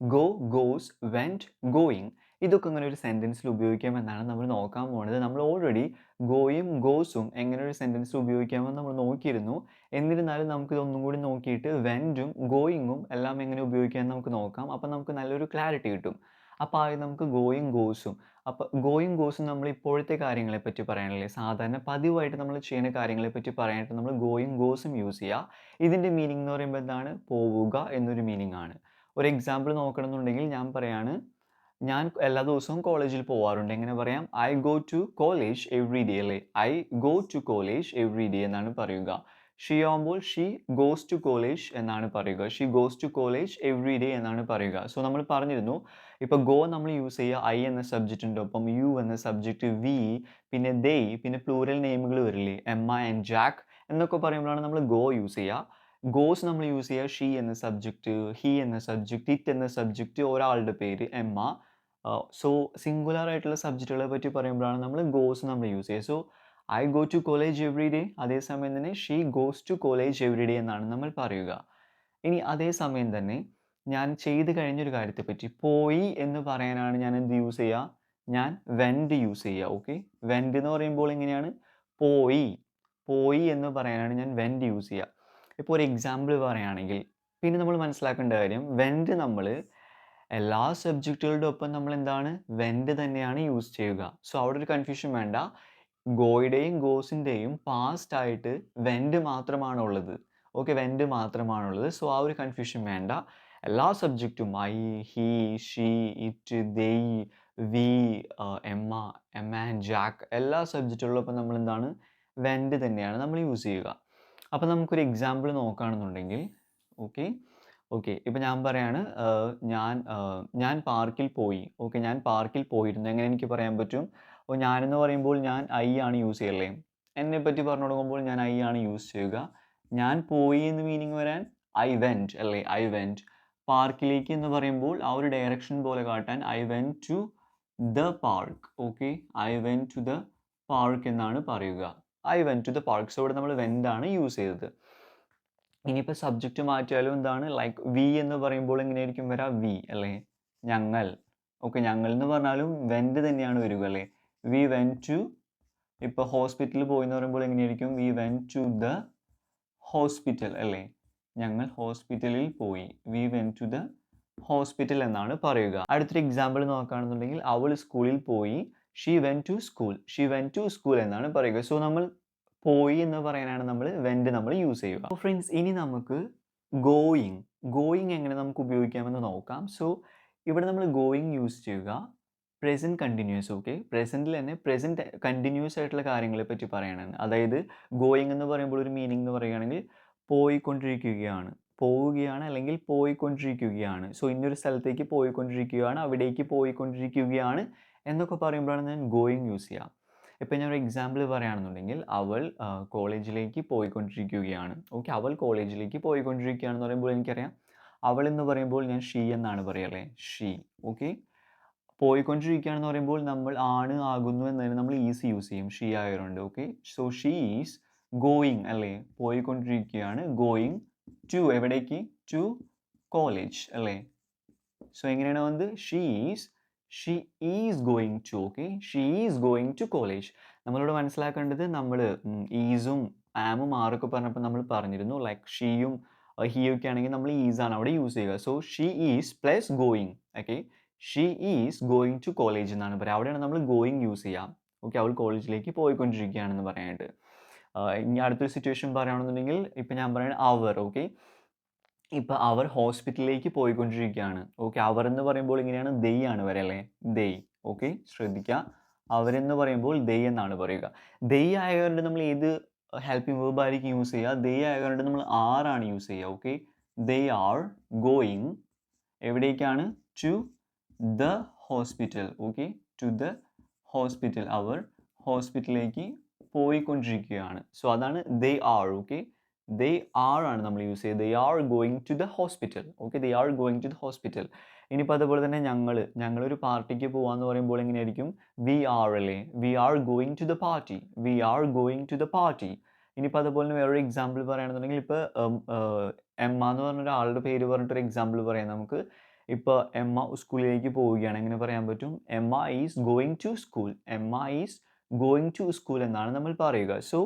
Go goes went going ഇതൊക്കെ അങ്ങനെ ഒരു സെന്റൻസിൽ ഉപയോഗിക്കാമെന്നാണ് നമ്മൾ നോക്കാൻ പോകുന്നത് നമ്മൾ ഓൾറെഡി ഗോയും ഗോസും എങ്ങനെ ഒരു സെന്റൻസിൽ ഉപയോഗിക്കാമെന്ന് നമ്മൾ നോക്കിയിരുന്നു. എന്നിരുന്നാലും നമുക്ക് ഇതൊന്നും കൂടി നോക്കിയിട്ട് വെന്റും ഗോയിങ്ങും എല്ലാം എങ്ങനെ ഉപയോഗിക്കാമെന്ന് നമുക്ക് നോക്കാം. അപ്പോൾ നമുക്ക് നല്ലൊരു ക്ലാരിറ്റി കിട്ടും. അപ്പോൾ ആദ്യം നമുക്ക് ഗോയും ഗോസും അപ്പോൾ ഗോയും ഗോസും നമ്മൾ ഇപ്പോഴത്തെ കാര്യങ്ങളെ പറ്റി പറയാനല്ലേ? സാധാരണ പതിവായിട്ട് നമ്മൾ ചെയ്യുന്ന കാര്യങ്ങളെ പറ്റി പറയാനായിട്ട് നമ്മൾ ഗോയും ഗോസും യൂസ് ചെയ്യുക ഇതിന്റെ മീനിങ് എന്ന് പറയുമ്പോൾ എന്താണ്? പോവുക എന്നൊരു മീനിങ് ആണ്. ഒരു എക്സാമ്പിൾ നോക്കണമെന്നുണ്ടെങ്കിൽ ഞാൻ പറയാണ് ഞാൻ എല്ലാ ദിവസവും കോളേജിൽ പോവാറുണ്ട്. എങ്ങനെ പറയാം? I go to college every day അല്ലേ? I go to college every day എന്നാണ് പറയുക. ഷീ ആകുമ്പോൾ ഷീ ഗോസ് ടു കോളേജ് എന്നാണ് പറയുക. She goes to college every day എന്നാണ് പറയുക. സോ നമ്മൾ പറഞ്ഞിരുന്നു ഇപ്പോൾ ഗോ നമ്മൾ യൂസ് ചെയ്യുക. ഐ എന്ന സബ്ജക്റ്റിന്റെ ഒപ്പം യു എന്ന സബ്ജക്റ്റ് വി പിന്നെ ദേ പിന്നെ പ്ലൂറൽ നെയിമുകൾ വരില്ലേ? എമ്മ ആൻഡ് ജാക്ക് എന്നൊക്കെ പറയുമ്പോഴാണ് നമ്മൾ ഗോ യൂസ് ചെയ്യുക. ഗോസ് നമ്മൾ യൂസ് ചെയ്യുക ഷീ എന്ന സബ്ജക്റ്റ് ഹി എന്ന സബ്ജക്റ്റ് ഇറ്റ് എന്ന സബ്ജക്റ്റ് ഒരാളുടെ പേര് എമ്മ സോ സിംഗുലർ ആയിട്ടുള്ള സബ്ജക്റ്റുകളെ പറ്റി പറയുമ്പോഴാണ് നമ്മൾ ഗോസ് നമ്മൾ യൂസ് ചെയ്യുക. So I go to college every day അതേസമയം തന്നെ she goes to college every day എന്നാണ് നമ്മൾ പറയുക. ഇനി അതേസമയം തന്നെ ഞാൻ ചെയ്ത് കഴിഞ്ഞൊരു കാര്യത്തെപ്പറ്റി പോയി എന്ന് പറയാനാണ് ഞാൻ എന്ത് യൂസ് ചെയ്യുക? ഞാൻ വെൻഡ് യൂസ് ചെയ്യുക ഓക്കെ വെൻഡ് എന്ന് പറയുമ്പോൾ എങ്ങനെയാണ്? പോയി. പോയി എന്ന് പറയാനാണ് ഞാൻ വെൻഡ് യൂസ് ചെയ്യുക. ഇപ്പോൾ ഒരു എക്സാമ്പിൾ പറയുകയാണെങ്കിൽ പിന്നെ നമ്മൾ മനസ്സിലാക്കേണ്ട കാര്യം വെന്റ് നമ്മൾ എല്ലാ സബ്ജക്റ്റുകളുടെ ഒപ്പം നമ്മൾ എന്താണ്? വെന്റ് തന്നെയാണ് യൂസ് ചെയ്യുക. സോ അവിടെ ഒരു കൺഫ്യൂഷൻ വേണ്ട. ഗോയുടെയും ഗോസിന്റെയും പാസ്റ്റ് ആയിട്ട് വെന്റ് മാത്രമാണ് ഉള്ളത് ഓക്കെ വെൻഡ് മാത്രമാണുള്ളത്. സോ ആ ഒരു കൺഫ്യൂഷൻ വേണ്ട. എല്ലാ സബ്ജക്റ്റും I he she it they we Emma Emma and Jack എല്ലാ സബ്ജക്റ്റുകളിലൊപ്പം നമ്മൾ എന്താണ്? വെന്റ് തന്നെയാണ് നമ്മൾ യൂസ് ചെയ്യുക. അപ്പോൾ നമുക്കൊരു എക്സാമ്പിൾ നോക്കുകയാണെന്നുണ്ടെങ്കിൽ ഓക്കെ ഓക്കെ ഇപ്പം ഞാൻ പറയാണ് ഞാൻ ഞാൻ പാർക്കിൽ പോയി ഓക്കെ ഞാൻ പാർക്കിൽ പോയിരുന്നു. എങ്ങനെ എനിക്ക് പറയാൻ പറ്റും? അപ്പോൾ ഞാനെന്ന് പറയുമ്പോൾ ഞാൻ ഐ ആണ് യൂസ് ചെയ്യല്ലേ? എന്നെ പറ്റി പറഞ്ഞു തുടങ്ങുമ്പോൾ ഞാൻ ഐ ആണ് യൂസ് ചെയ്യുക. ഞാൻ പോയി എന്ന് മീനിങ് വരാൻ ഐ വെന്റ് അല്ലേ? ഐ വെന്റ് പാർക്കിലേക്ക് എന്ന് പറയുമ്പോൾ ആ ഒരു ഡയറക്ഷൻ പോലെ കാട്ടാൻ I went to the park okay I went to the park എന്നാണ് പറയുക. I went to the park so ഇവിടെ നമ്മൾ വെന്റാണ് യൂസ് ചെയ്തത്. ഇനിയിപ്പോൾ സബ്ജക്റ്റ് മാറ്റിയാലും എന്താണ്? ലൈക്ക് വി എന്ന് പറയുമ്പോൾ എങ്ങനെയായിരിക്കും വരാം? വി അല്ലേ? ഞങ്ങൾ. ഓക്കെ ഞങ്ങൾ എന്ന് പറഞ്ഞാലും വെന്റ് തന്നെയാണ് വരിക അല്ലേ? വി വെൻ ടു ഇപ്പോൾ ഹോസ്പിറ്റലിൽ പോയി എന്ന് പറയുമ്പോൾ എങ്ങനെയായിരിക്കും? We went to the hospital അല്ലേ? ഞങ്ങൾ ഹോസ്പിറ്റലിൽ പോയി. We went to the hospital എന്നാണ് പറയുക. അടുത്തൊരു എക്സാമ്പിൾ നോക്കുകയാണെന്നുണ്ടെങ്കിൽ അവൾ സ്കൂളിൽ പോയി. She went to school she went to school എന്നാണ് പറയുക. സോ നമ്മൾ പോയി എന്ന് പറയാനാണ് നമ്മൾ വെന്റ് നമ്മൾ യൂസ് ചെയ്യുക. അപ്പോൾ ഫ്രണ്ട്സ് ഇനി നമുക്ക് ഗോയിങ് ഗോയിങ് എങ്ങനെ നമുക്ക് ഉപയോഗിക്കാമെന്ന് നോക്കാം. സോ ഇവിടെ നമ്മൾ ഗോയിങ് യൂസ് ചെയ്യുക. പ്രസന്റ് കണ്ടിന്യൂസ് ഓക്കെ പ്രസന്റിൽ തന്നെ പ്രസന്റ് കണ്ടിന്യൂസ് ആയിട്ടുള്ള കാര്യങ്ങളെ പറ്റി പറയണമെന്ന് അതായത് ഗോയിങ് എന്ന് പറയുമ്പോൾ ഒരു മീനിങ് എന്ന് പറയുകയാണെങ്കിൽ പോയിക്കൊണ്ടിരിക്കുകയാണ്. പോവുകയാണ് അല്ലെങ്കിൽ പോയിക്കൊണ്ടിരിക്കുകയാണ്. സോ ഇന്നൊരു സ്ഥലത്തേക്ക് പോയിക്കൊണ്ടിരിക്കുകയാണ്. അവിടേക്ക് പോയിക്കൊണ്ടിരിക്കുകയാണ്. എന്നൊക്കെ പറയുമ്പോഴാണ് ഞാൻ ഗോയിങ് യൂസ് ചെയ്യുക. ഇപ്പം ഞാൻ ഒരു എക്സാമ്പിൾ പറയുകയാണെന്നുണ്ടെങ്കിൽ അവൾ കോളേജിലേക്ക് പോയിക്കൊണ്ടിരിക്കുകയാണ്. ഓക്കെ അവൾ കോളേജിലേക്ക് പോയിക്കൊണ്ടിരിക്കുകയാണെന്ന് പറയുമ്പോൾ എനിക്കറിയാം. അവൾ എന്ന് പറയുമ്പോൾ ഞാൻ ഷീ എന്നാണ് പറയല്ലേ ഷീ ഓക്കെ. പോയിക്കൊണ്ടിരിക്കുകയാണെന്ന് പറയുമ്പോൾ നമ്മൾ ആണ് ആകുന്നു എന്നതിന് നമ്മൾ ഈസി യൂസ് ചെയ്യും. ഷീ ആയതുകൊണ്ട് okay. So she is going അല്ലേ? പോയിക്കൊണ്ടിരിക്കുകയാണ് ഗോയിങ് ടു എവിടേക്ക്? ടു കോളേജ് അല്ലേ? സോ എങ്ങനെയാണ് വന്നത്? She is she is going to okay she is going to college നമ്മളിവിടെ മനസ്സിലാക്കേണ്ടത് നമ്മൾ ഈസും ആമും ആറൊക്കെ പറഞ്ഞപ്പോൾ നമ്മൾ പറഞ്ഞിരുന്നു. ലൈക്ക് ഷീയും ഹിയൊക്കെ ആണെങ്കിൽ നമ്മൾ ഈസ് ആണ് അവിടെ യൂസ് ചെയ്യുക. So she is plus going okay she is going to college എന്നാണ് പറയുക. അവിടെയാണ് നമ്മൾ ഗോയിങ് യൂസ് ചെയ്യാം ഓക്കെ അവൾ കോളേജിലേക്ക് പോയിക്കൊണ്ടിരിക്കുകയാണെന്ന് പറയാനായിട്ട്. ഇനി അടുത്തൊരു സിറ്റുവേഷൻ പറയുകയാണെന്നുണ്ടെങ്കിൽ ഇപ്പം ഞാൻ പറയുന്നത് അവർ ഓക്കെ ഇപ്പം അവർ ഹോസ്പിറ്റലിലേക്ക് പോയിക്കൊണ്ടിരിക്കുകയാണ്. ഓക്കെ അവർ എന്ന് പറയുമ്പോൾ ഇങ്ങനെയാണ് ദെയ് ആണ് വരല്ലേ ദെയ് ഓക്കെ ശ്രദ്ധിക്കുക അവരെന്ന് പറയുമ്പോൾ ദെയ് എന്നാണ് പറയുക. ദെയ് ആയതുകൊണ്ട് നമ്മൾ ഏത് ഹെൽപ്പിംഗ് വേർബ് ആയിരിക്കും യൂസ് ചെയ്യുക? ദെയ് ആയതുകൊണ്ട് നമ്മൾ ആറാണ് യൂസ് ചെയ്യുക. ഓക്കെ ദേ ആർ ഗോയിങ് എവിടേക്കാണ്? To the hospital okay to the hospital അവർ ഹോസ്പിറ്റലിലേക്ക് പോയിക്കൊണ്ടിരിക്കുകയാണ്. സോ അതാണ് they are okay they are ആണ് നമ്മൾ യൂസ് ചെയ്യുന്നത് they are going to the hospital okay they are going to the hospital ഇനിയിപ്പോൾ അതുപോലെ തന്നെ ഞങ്ങൾ ഞങ്ങളൊരു പാർട്ടിക്ക് പോകാമെന്ന് പറയുമ്പോൾ എങ്ങനെയായിരിക്കും? വി ആർ അല്ലേ? We are going to the party we are going to the party ഇനിയിപ്പോൾ അതുപോലെ തന്നെ വേറൊരു എക്സാമ്പിൾ പറയുകയാണെന്നുണ്ടെങ്കിൽ ഇപ്പോൾ എമ്മ എന്ന് പറഞ്ഞ ഒരാളുടെ പേര് പറഞ്ഞിട്ടൊരു എക്സാമ്പിൾ പറയാം നമുക്ക്. ഇപ്പോൾ എമ്മ സ്കൂളിലേക്ക് പോവുകയാണ്. എങ്ങനെ പറയാൻ പറ്റും? Emma is going to school Emma is going to school എന്നാണ് നമ്മൾ പറയുക. സോ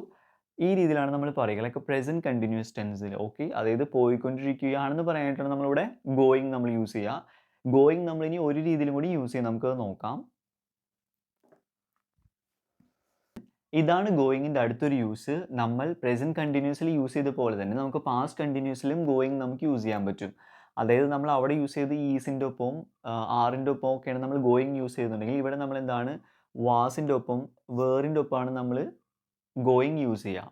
ഈ രീതിയിലാണ് നമ്മൾ പറയുക. ലൈക്ക് പ്രസന്റ് കണ്ടിന്യൂസ് ടെൻസിൽ ഓക്കെ അതായത് പോയിക്കൊണ്ടിരിക്കുകയാണെന്ന് പറയാനായിട്ടാണ് നമ്മളിവിടെ ഗോയിങ് നമ്മൾ യൂസ് ചെയ്യുക. ഗോയിങ് നമ്മൾ ഇനി ഒരു രീതിയിലും കൂടി യൂസ് ചെയ്യാം. നമുക്ക് നോക്കാം. ഇതാണ് ഗോയിങ്ങിന്റെ അടുത്തൊരു യൂസ് നമ്മൾ പ്രസന്റ് കണ്ടിന്യൂസിൽ യൂസ് ചെയ്ത പോലെ തന്നെ നമുക്ക് പാസ്റ്റ് കണ്ടിന്യൂസിലും ഗോയിങ് നമുക്ക് യൂസ് ചെയ്യാൻ പറ്റും. അതായത് നമ്മൾ അവിടെ യൂസ് ചെയ്ത് ഈസിന്റെ ഒപ്പം ആറിന്റെ ഒപ്പം ഒക്കെയാണ് നമ്മൾ ഗോയിങ് യൂസ് ചെയ്യുന്നുണ്ടെങ്കിൽ ഇവിടെ നമ്മൾ എന്താണ്? വാസിന്റെ ഒപ്പം വേറിന്റെ ഒപ്പമാണ് നമ്മൾ ഗോയിങ് യൂസ് ചെയ്യാം.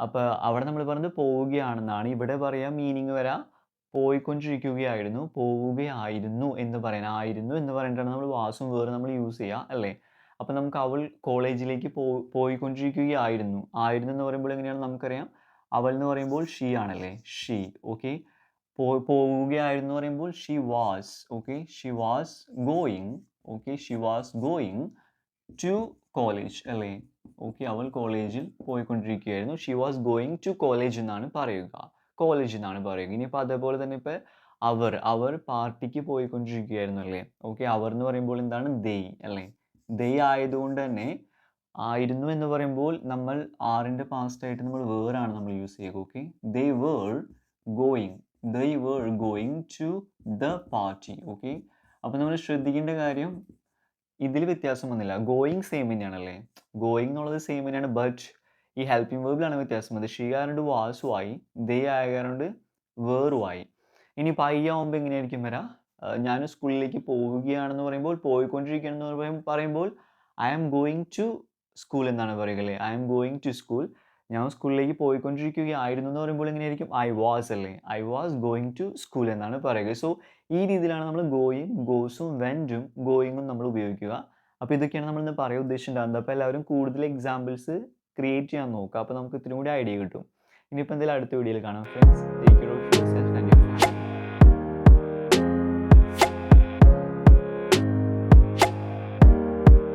അപ്പോൾ അവിടെ നമ്മൾ പറഞ്ഞത് പോവുകയാണെന്നാണ്. ഇവിടെ പറയാം മീനിങ് വരാം പോയിക്കൊണ്ടിരിക്കുകയായിരുന്നു പോവുകയായിരുന്നു എന്ന് പറയാൻ ആയിരുന്നു എന്ന് പറഞ്ഞിട്ടാണ് നമ്മൾ വാസും വേറെ നമ്മൾ യൂസ് ചെയ്യുക അല്ലേ? അപ്പോൾ നമുക്ക് അവൾ കോളേജിലേക്ക് പോ പോയിക്കൊണ്ടിരിക്കുകയായിരുന്നു. ആയിരുന്നു എന്ന് പറയുമ്പോൾ എങ്ങനെയാണ് നമുക്കറിയാം? അവൾ എന്ന് പറയുമ്പോൾ ഷീ ആണല്ലേ? ഷീ ഓക്കെ പോ പോവുകയായിരുന്നു പറയുമ്പോൾ she was okay she was going okay she was going to college അല്ലേ? ഓക്കെ അവൾ കോളേജിൽ പോയിക്കൊണ്ടിരിക്കുകയായിരുന്നു. She was going to college എന്നാണ് പറയുക. കോളേജ് എന്നാണ് പറയുക. ഇനിയിപ്പോൾ അതേപോലെ തന്നെ ഇപ്പോൾ അവർ അവർ പാർട്ടിക്ക് പോയിക്കൊണ്ടിരിക്കുകയായിരുന്നു അല്ലേ? ഓക്കെ അവർ എന്ന് പറയുമ്പോൾ എന്താണ്? ദൈ അല്ലേ? ദൈ ആയതുകൊണ്ട് തന്നെ ആയിരുന്നു എന്ന് പറയുമ്പോൾ നമ്മൾ ആറിന്റെ പാസ്റ്റ് ആയിട്ട് നമ്മൾ വേറാണ് നമ്മൾ യൂസ് ചെയ്യുക. Okay they were going they were going to the party okay അപ്പോൾ നമ്മൾ ശ്രദ്ധിക്കേണ്ട കാര്യം ഇതിൽ വ്യത്യാസം വന്നില്ല. ഗോയിങ് സെയിം തന്നെയാണല്ലേ? ഗോയിങ് എന്നുള്ളത് സെയിം തന്നെയാണ്. ബട്ട് ഈ ഹെൽപ്പിംഗ് വേർബിലാണ് വ്യത്യാസം വന്നത്. ഷീ ആയതുകൊണ്ട് വാസുമായി ദേ ആയതുകൊണ്ട് വേറുമായി ഇനി പൈ ആവുമ്പോൾ എങ്ങനെയായിരിക്കും വരാം? ഞാൻ സ്കൂളിലേക്ക് പോവുകയാണെന്ന് പറയുമ്പോൾ പോയിക്കൊണ്ടിരിക്കുകയാണെന്ന് പറയും പറയുമ്പോൾ I am going to school എന്നാണ് പറയുക അല്ലേ? I am going to school ഞാൻ സ്കൂളിലേക്ക് പോയിക്കൊണ്ടിരിക്കുകയായിരുന്നു എന്ന് പറയുമ്പോൾ എങ്ങനെയായിരിക്കും? ഐ വാസ് അല്ലേ? I was going to school എന്നാണ് പറയുക. സോ ഈ രീതിയിലാണ് നമ്മൾ ഗോയിങ് ഗോസും വെന്റും ഗോയിങ്ങും നമ്മൾ ഉപയോഗിക്കുക. അപ്പോൾ ഇതൊക്കെയാണ് നമ്മൾ ഇന്ന് പറയാൻ ഉദ്ദേശിച്ചിട്ടുണ്ടാകുന്നത് അപ്പോൾ എല്ലാവരും കൂടുതൽ എക്സാമ്പിൾസ് ക്രിയേറ്റ് ചെയ്യാൻ നോക്കുക. അപ്പോൾ നമുക്ക് ഇത്തിരി കൂടി ഐഡിയ കിട്ടും. ഇനിയിപ്പോൾ എന്തെങ്കിലും അടുത്ത വീഡിയോയിൽ കാണാം. ഫ്രണ്ട്സ്